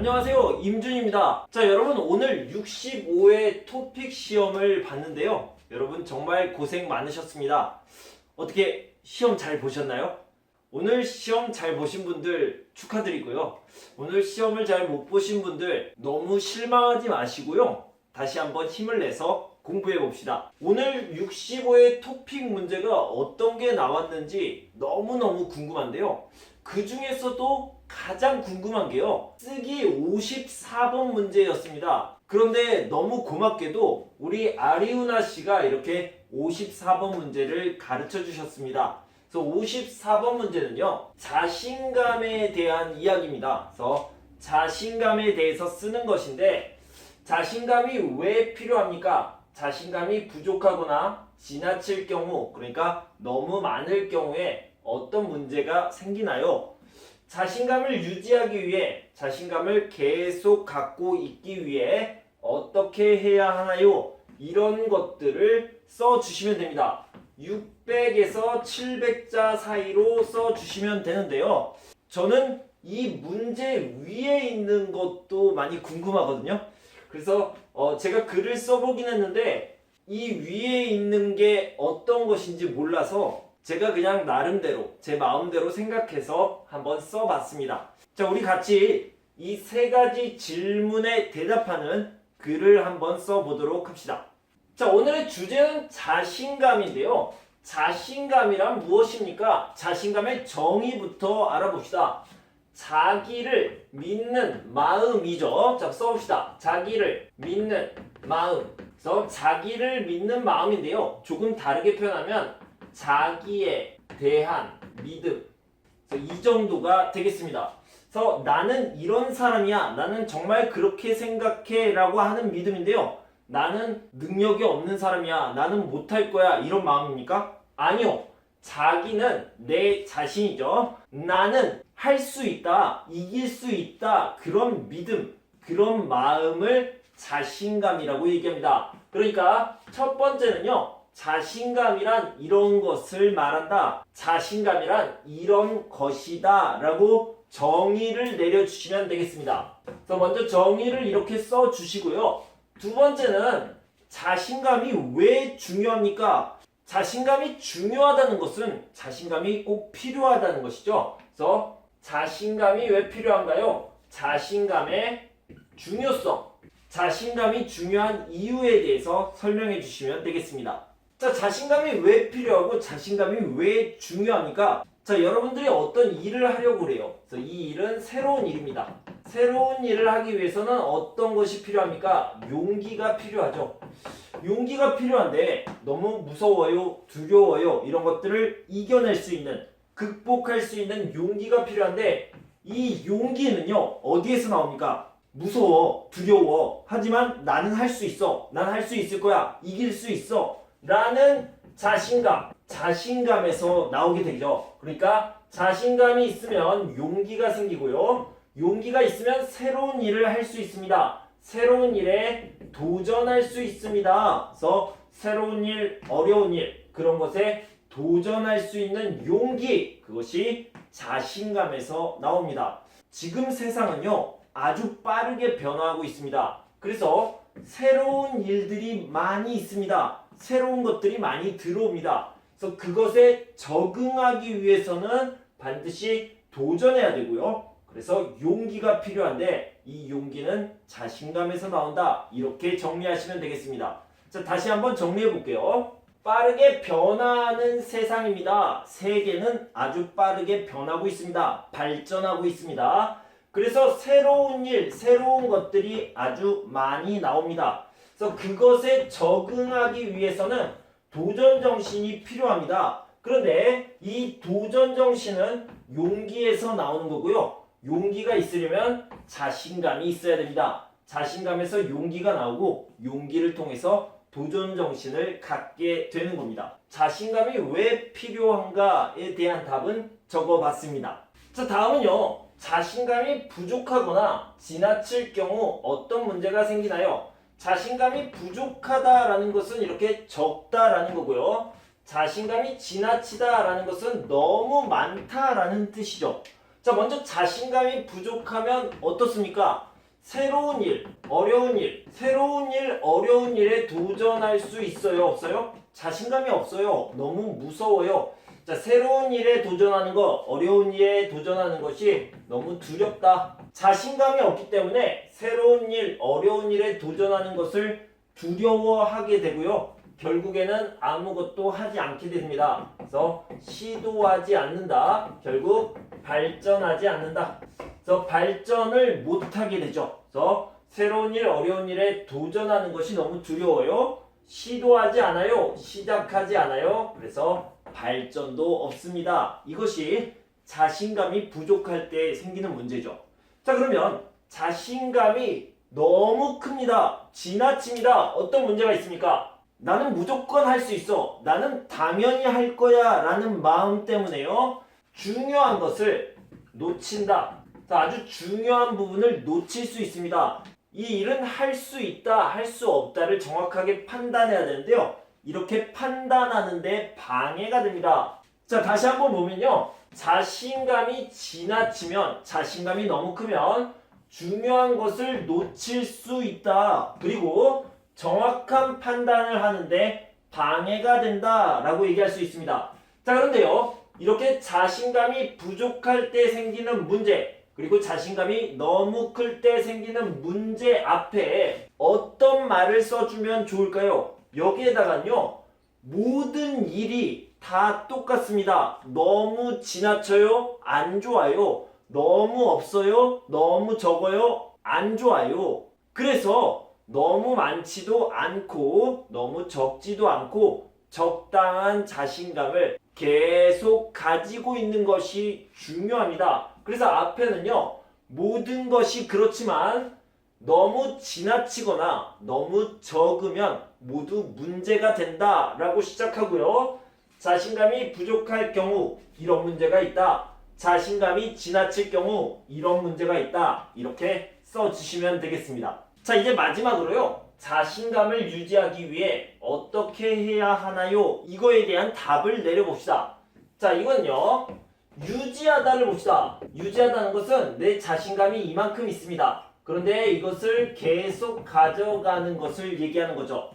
안녕하세요. 임준입니다. 자 여러분 오늘 65회 토픽 시험을 봤는데요. 여러분 정말 고생 많으셨습니다. 어떻게 시험 잘 보셨나요? 오늘 시험 잘 보신 분들 축하드리고요. 오늘 시험을 잘 못 보신 분들 너무 실망하지 마시고요. 다시 한번 힘을 내서 공부해 봅시다 오늘 65회 토픽 문제가 어떤 게 나왔는지 너무너무 궁금한데요 그 중에서도 가장 궁금한 게요. 쓰기 54번 문제였습니다. 그런데 너무 고맙게도 우리 아리우나 씨가 이렇게 54번 문제를 가르쳐 주셨습니다. 그래서 54번 문제는요. 자신감에 대한 이야기입니다. 그래서 자신감에 대해서 쓰는 것인데 자신감이 왜 필요합니까? 자신감이 부족하거나 지나칠 경우, 그러니까 너무 많을 경우에 어떤 문제가 생기나요? 자신감을 유지하기 위해 자신감을 계속 갖고 있기 위해 어떻게 해야 하나요? 이런 것들을 써 주시면 됩니다. 600에서 700자 사이로 써 주시면 되는데요. 저는 이 문제 위에 있는 것도 많이 궁금하거든요. 그래서 어, 제가 글을 써보긴 했는데 이 위에 있는 게 어떤 것인지 몰라서 제가 그냥 나름대로 제 마음대로 생각해서 한번 써봤습니다. 자, 우리 같이 이 세 가지 질문에 대답하는 글을 한번 써보도록 합시다. 자, 오늘의 주제는 자신감인데요. 자신감이란 무엇입니까? 자신감의 정의부터 알아봅시다. 자기를 믿는 마음이죠. 자, 써봅시다. 자기를 믿는 마음. 그래서 자기를 믿는 마음인데요. 조금 다르게 표현하면 자기에 대한 믿음. 이 정도가 되겠습니다. 그래서 나는 이런 사람이야. 나는 정말 그렇게 생각해. 라고 하는 믿음인데요. 나는 능력이 없는 사람이야. 나는 못할 거야. 이런 마음입니까? 아니요. 자기는 내 자신이죠. 나는 할 수 있다. 이길 수 있다. 그런 믿음, 그런 마음을 자신감이라고 얘기합니다. 그러니까 첫 번째는요. 자신감이란 이런 것을 말한다. 자신감이란 이런 것이다. 라고 정의를 내려주시면 되겠습니다. 그래서 먼저 정의를 이렇게 써 주시고요. 두 번째는 자신감이 왜 중요합니까? 자신감이 중요하다는 것은 자신감이 꼭 필요하다는 것이죠. 그래서 자신감이 왜 필요한가요? 자신감의 중요성, 자신감이 중요한 이유에 대해서 설명해 주시면 되겠습니다. 자, 자신감이 왜 필요하고 자신감이 왜 중요합니까? 자, 여러분들이 어떤 일을 하려고 그래요. 그래서 이 일은 새로운 일입니다. 새로운 일을 하기 위해서는 어떤 것이 필요합니까? 용기가 필요하죠. 용기가 필요한데 너무 무서워요, 두려워요, 이런 것들을 이겨낼 수 있는, 극복할 수 있는 용기가 필요한데 이 용기는요, 어디에서 나옵니까? 무서워, 두려워. 하지만 나는 할 수 있어. 난 할 수 있을 거야. 이길 수 있어. 라는 자신감, 자신감에서 나오게 되죠. 그러니까 자신감이 있으면 용기가 생기고요. 용기가 있으면 새로운 일을 할 수 있습니다. 새로운 일에 도전할 수 있습니다. 그래서 새로운 일, 어려운 일, 그런 것에 도전할 수 있는 용기, 그것이 자신감에서 나옵니다. 지금 세상은요, 아주 빠르게 변화하고 있습니다. 그래서 새로운 일들이 많이 있습니다. 새로운 것들이 많이 들어옵니다. 그래서 그것에 적응하기 위해서는 반드시 도전해야 되고요. 그래서 용기가 필요한데 이 용기는 자신감에서 나온다. 이렇게 정리하시면 되겠습니다. 자, 다시 한번 정리해 볼게요. 빠르게 변화하는 세상입니다. 세계는 아주 빠르게 변하고 있습니다. 발전하고 있습니다. 그래서 새로운 일, 새로운 것들이 아주 많이 나옵니다. 그래서 그것에 적응하기 위해서는 도전 정신이 필요합니다. 그런데 이 도전 정신은 용기에서 나오는 거고요. 용기가 있으려면 자신감이 있어야 됩니다. 자신감에서 용기가 나오고 용기를 통해서 도전 정신을 갖게 되는 겁니다. 자신감이 왜 필요한가에 대한 답은 적어봤습니다. 자, 다음은요. 자신감이 부족하거나 지나칠 경우 어떤 문제가 생기나요? 자신감이 부족하다라는 것은 이렇게 적다라는 거고요. 자신감이 지나치다라는 것은 너무 많다라는 뜻이죠. 자, 먼저 자신감이 부족하면 어떻습니까? 새로운 일, 어려운 일, 새로운 일, 어려운 일에 도전할 수 있어요? 없어요? 자신감이 없어요. 너무 무서워요. 자, 새로운 일에 도전하는 거, 어려운 일에 도전하는 것이 너무 두렵다. 자신감이 없기 때문에 새로운 일, 어려운 일에 도전하는 것을 두려워하게 되고요. 결국에는 아무것도 하지 않게 됩니다. 그래서 시도하지 않는다. 결국 발전하지 않는다. 그래서 발전을 못하게 되죠. 그래서 새로운 일, 어려운 일에 도전하는 것이 너무 두려워요. 시도하지 않아요. 시작하지 않아요. 그래서 발전도 없습니다. 이것이 자신감이 부족할 때 생기는 문제죠. 자, 그러면 자신감이 너무 큽니다. 지나칩니다. 어떤 문제가 있습니까? 나는 무조건 할 수 있어. 나는 당연히 할 거야. 라는 마음 때문에요. 중요한 것을 놓친다. 자, 아주 중요한 부분을 놓칠 수 있습니다. 이 일은 할 수 있다, 할 수 없다를 정확하게 판단해야 되는데요. 이렇게 판단하는데 방해가 됩니다. 자, 다시 한번 보면요. 자신감이 지나치면, 자신감이 너무 크면 중요한 것을 놓칠 수 있다. 그리고 정확한 판단을 하는데 방해가 된다 라고 얘기할 수 있습니다. 자, 그런데요. 이렇게 자신감이 부족할 때 생기는 문제, 그리고 자신감이 너무 클 때 생기는 문제 앞에 어떤 말을 써주면 좋을까요? 여기에다가요, 모든 일이 다 똑같습니다. 너무 지나쳐요? 안 좋아요. 너무 없어요? 너무 적어요? 안 좋아요. 그래서 너무 많지도 않고 너무 적지도 않고 적당한 자신감을 계속 가지고 있는 것이 중요합니다. 그래서 앞에는요, 모든 것이 그렇지만 너무 지나치거나 너무 적으면 모두 문제가 된다 라고 시작하고요. 자신감이 부족할 경우 이런 문제가 있다. 자신감이 지나칠 경우 이런 문제가 있다. 이렇게 써주시면 되겠습니다. 자, 이제 마지막으로요. 자신감을 유지하기 위해 어떻게 해야 하나요? 이거에 대한 답을 내려봅시다. 자, 이건요. 유지하다를 봅시다. 유지하다는 것은 내 자신감이 이만큼 있습니다. 그런데 이것을 계속 가져가는 것을 얘기하는 거죠.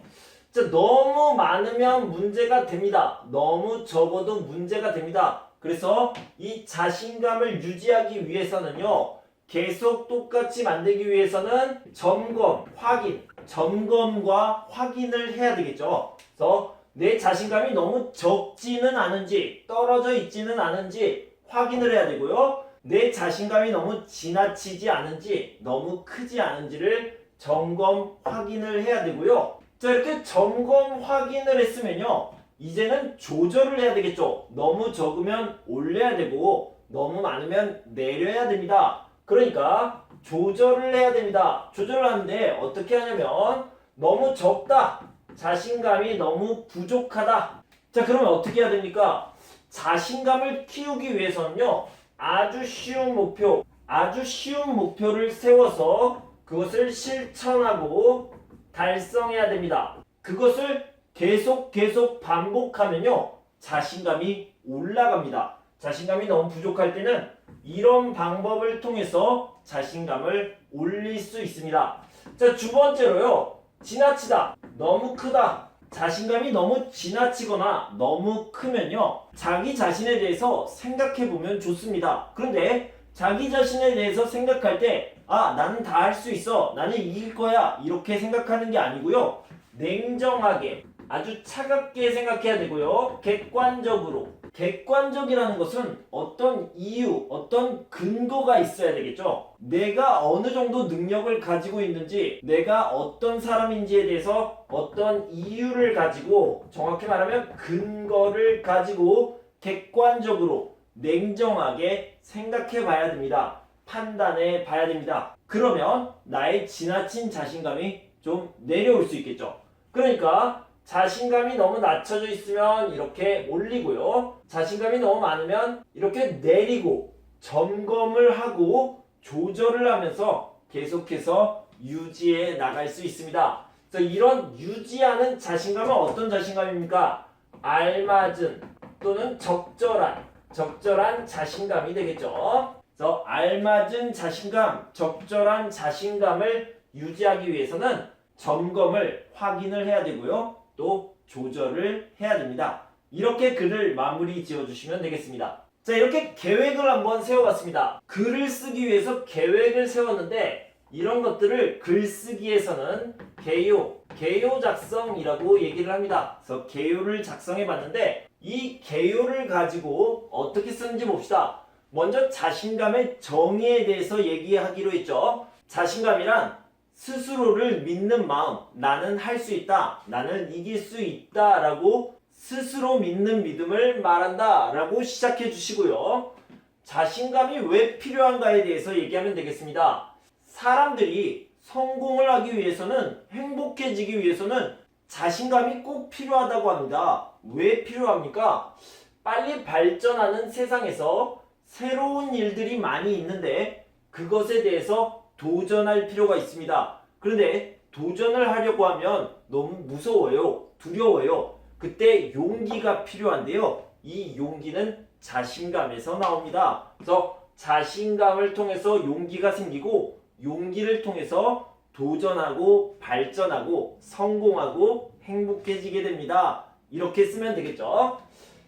자, 너무 많으면 문제가 됩니다. 너무 적어도 문제가 됩니다. 그래서 이 자신감을 유지하기 위해서는요. 계속 똑같이 만들기 위해서는 점검, 확인, 점검과 확인을 해야 되겠죠. 그래서 내 자신감이 너무 적지는 않은지, 떨어져 있지는 않은지 확인을 해야 되고요. 내 자신감이 너무 지나치지 않은지, 너무 크지 않은지를 점검, 확인을 해야 되고요. 자, 이렇게 점검, 확인을 했으면요. 이제는 조절을 해야 되겠죠. 너무 적으면 올려야 되고, 너무 많으면 내려야 됩니다. 그러니까 조절을 해야 됩니다. 조절을 하는데 어떻게 하냐면 너무 적다. 자신감이 너무 부족하다. 자, 그러면 어떻게 해야 됩니까? 자신감을 키우기 위해서는요. 아주 쉬운 목표, 아주 쉬운 목표를 세워서 그것을 실천하고 달성해야 됩니다. 그것을 계속 계속 반복하면요. 자신감이 올라갑니다. 자신감이 너무 부족할 때는 이런 방법을 통해서 자신감을 올릴 수 있습니다. 자, 두 번째로요. 지나치다. 너무 크다. 자신감이 너무 지나치거나 너무 크면요. 자기 자신에 대해서 생각해 보면 좋습니다. 그런데 자기 자신에 대해서 생각할 때, 아, 나는 다 할 수 있어. 나는 이길 거야. 이렇게 생각하는 게 아니고요. 냉정하게, 아주 차갑게 생각해야 되고요. 객관적으로. 객관적이라는 것은 어떤 이유, 어떤 근거가 있어야 되겠죠. 내가 어느 정도 능력을 가지고 있는지, 내가 어떤 사람인지에 대해서 어떤 이유를 가지고, 정확히 말하면 근거를 가지고 객관적으로, 냉정하게 생각해 봐야 됩니다. 판단해 봐야 됩니다. 그러면 나의 지나친 자신감이 좀 내려올 수 있겠죠. 그러니까 자신감이 너무 낮춰져 있으면 이렇게 올리고요. 자신감이 너무 많으면 이렇게 내리고 점검을 하고 조절을 하면서 계속해서 유지해 나갈 수 있습니다. 그래서 이런 유지하는 자신감은 어떤 자신감입니까? 알맞은 또는 적절한 적절한 자신감이 되겠죠. 그래서 알맞은 자신감, 적절한 자신감을 유지하기 위해서는 점검을 확인을 해야 되고요. 또 조절을 해야 됩니다. 이렇게 글을 마무리 지어 주시면 되겠습니다. 자, 이렇게 계획을 한번 세워봤습니다. 글을 쓰기 위해서 계획을 세웠는데 이런 것들을 글쓰기에서는 개요, 개요 작성이라고 얘기를 합니다. 그래서 개요를 작성해 봤는데 이 개요를 가지고 어떻게 쓰는지 봅시다. 먼저 자신감의 정의에 대해서 얘기하기로 했죠. 자신감이란 스스로를 믿는 마음, 나는 할 수 있다, 나는 이길 수 있다 라고 스스로 믿는 믿음을 말한다 라고 시작해 주시고요. 자신감이 왜 필요한가에 대해서 얘기하면 되겠습니다. 사람들이 성공을 하기 위해서는 행복해지기 위해서는 자신감이 꼭 필요하다고 합니다. 왜 필요합니까? 빨리 발전하는 세상에서 새로운 일들이 많이 있는데 그것에 대해서 도전할 필요가 있습니다. 그런데 도전을 하려고 하면 너무 무서워요. 두려워요. 그때 용기가 필요한데요. 이 용기는 자신감에서 나옵니다. 그래서 자신감을 통해서 용기가 생기고 용기를 통해서 도전하고 발전하고 성공하고 행복해지게 됩니다. 이렇게 쓰면 되겠죠.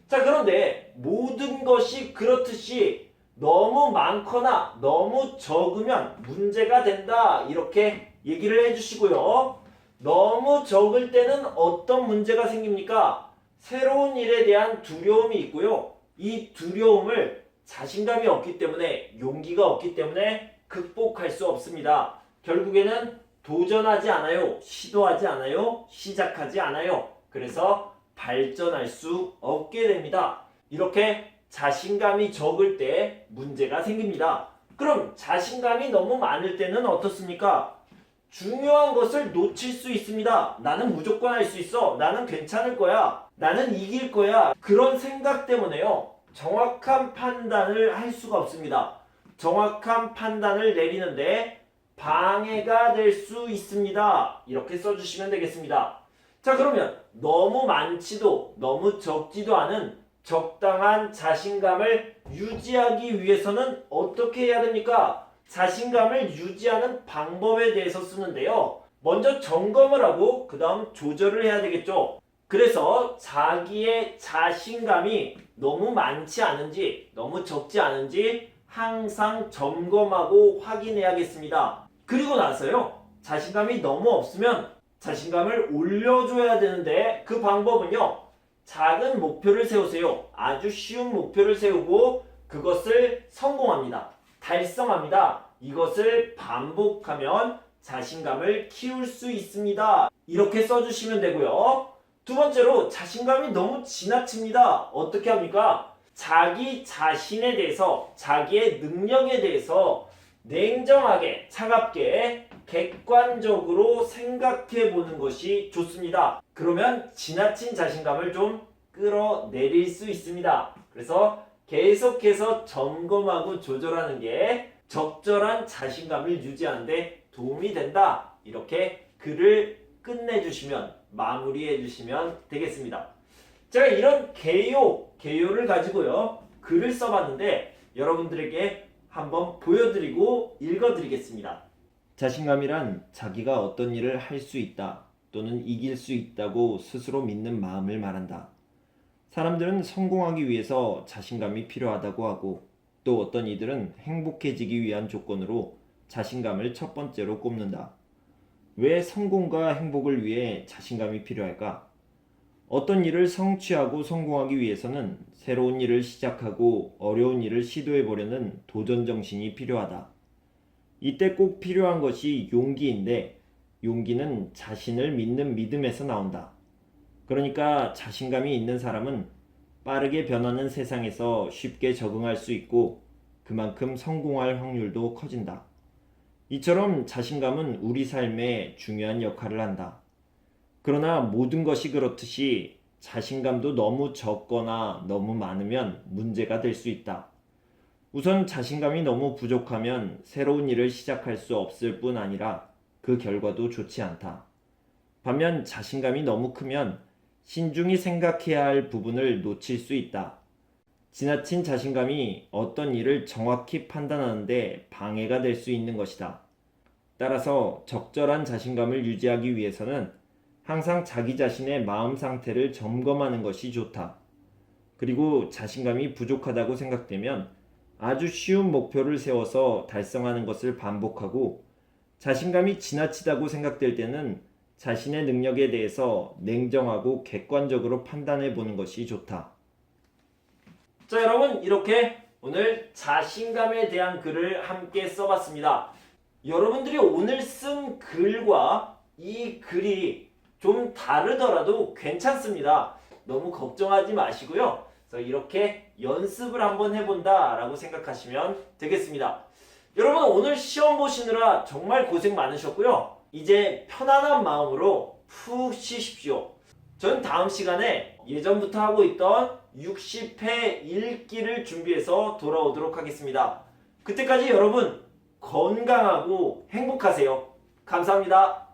자, 그런데 모든 것이 그렇듯이 너무 많거나 너무 적으면 문제가 된다. 이렇게 얘기를 해주시고요. 너무 적을 때는 어떤 문제가 생깁니까? 새로운 일에 대한 두려움이 있고요. 이 두려움을 자신감이 없기 때문에 용기가 없기 때문에 극복할 수 없습니다. 결국에는 도전하지 않아요. 시도하지 않아요. 시작하지 않아요. 그래서 발전할 수 없게 됩니다. 이렇게 자신감이 적을 때 문제가 생깁니다. 그럼 자신감이 너무 많을 때는 어떻습니까? 중요한 것을 놓칠 수 있습니다. 나는 무조건 할 수 있어. 나는 괜찮을 거야. 나는 이길 거야. 그런 생각 때문에요. 정확한 판단을 할 수가 없습니다. 정확한 판단을 내리는데 방해가 될 수 있습니다. 이렇게 써주시면 되겠습니다. 자, 그러면 너무 많지도 너무 적지도 않은 적당한 자신감을 유지하기 위해서는 어떻게 해야 됩니까? 자신감을 유지하는 방법에 대해서 쓰는데요. 먼저 점검을 하고 그 다음 조절을 해야 되겠죠. 그래서 자기의 자신감이 너무 많지 않은지 너무 적지 않은지 항상 점검하고 확인해야겠습니다. 그리고 나서요. 자신감이 너무 없으면 자신감을 올려줘야 되는데 그 방법은요. 작은 목표를 세우세요. 아주 쉬운 목표를 세우고 그것을 성공합니다. 달성합니다. 이것을 반복하면 자신감을 키울 수 있습니다. 이렇게 써주시면 되고요. 두 번째로 자신감이 너무 지나칩니다. 어떻게 합니까? 자기 자신에 대해서, 자기의 능력에 대해서 냉정하게, 차갑게, 객관적으로 생각해 보는 것이 좋습니다. 그러면 지나친 자신감을 좀 끌어내릴 수 있습니다. 그래서 계속해서 점검하고 조절하는 게 적절한 자신감을 유지하는데 도움이 된다. 이렇게 글을 끝내주시면, 마무리해주시면 되겠습니다. 제가 이런 개요, 개요를 가지고요. 글을 써봤는데 여러분들에게 한번 보여드리고 읽어드리겠습니다. 자신감이란 자기가 어떤 일을 할 수 있다 또는 이길 수 있다고 스스로 믿는 마음을 말한다. 사람들은 성공하기 위해서 자신감이 필요하다고 하고 또 어떤 이들은 행복해지기 위한 조건으로 자신감을 첫 번째로 꼽는다. 왜 성공과 행복을 위해 자신감이 필요할까? 어떤 일을 성취하고 성공하기 위해서는 새로운 일을 시작하고 어려운 일을 시도해 보려는 도전 정신이 필요하다. 이때 꼭 필요한 것이 용기인데 용기는 자신을 믿는 믿음에서 나온다. 그러니까 자신감이 있는 사람은 빠르게 변하는 세상에서 쉽게 적응할 수 있고 그만큼 성공할 확률도 커진다. 이처럼 자신감은 우리 삶에 중요한 역할을 한다. 그러나 모든 것이 그렇듯이 자신감도 너무 적거나 너무 많으면 문제가 될 수 있다. 우선 자신감이 너무 부족하면 새로운 일을 시작할 수 없을 뿐 아니라 그 결과도 좋지 않다. 반면 자신감이 너무 크면 신중히 생각해야 할 부분을 놓칠 수 있다. 지나친 자신감이 어떤 일을 정확히 판단하는데 방해가 될 수 있는 것이다. 따라서 적절한 자신감을 유지하기 위해서는 항상 자기 자신의 마음 상태를 점검하는 것이 좋다. 그리고 자신감이 부족하다고 생각되면 아주 쉬운 목표를 세워서 달성하는 것을 반복하고 자신감이 지나치다고 생각될 때는 자신의 능력에 대해서 냉정하고 객관적으로 판단해 보는 것이 좋다. 자, 여러분, 이렇게 오늘 자신감에 대한 글을 함께 써봤습니다. 여러분들이 오늘 쓴 글과 이 글이 좀 다르더라도 괜찮습니다. 너무 걱정하지 마시고요. 그래서 이렇게 연습을 한번 해본다라고 생각하시면 되겠습니다. 여러분 오늘 시험 보시느라 정말 고생 많으셨고요. 이제 편안한 마음으로 푹 쉬십시오. 전 다음 시간에 예전부터 하고 있던 60회 읽기를 준비해서 돌아오도록 하겠습니다. 그때까지 여러분 건강하고 행복하세요. 감사합니다.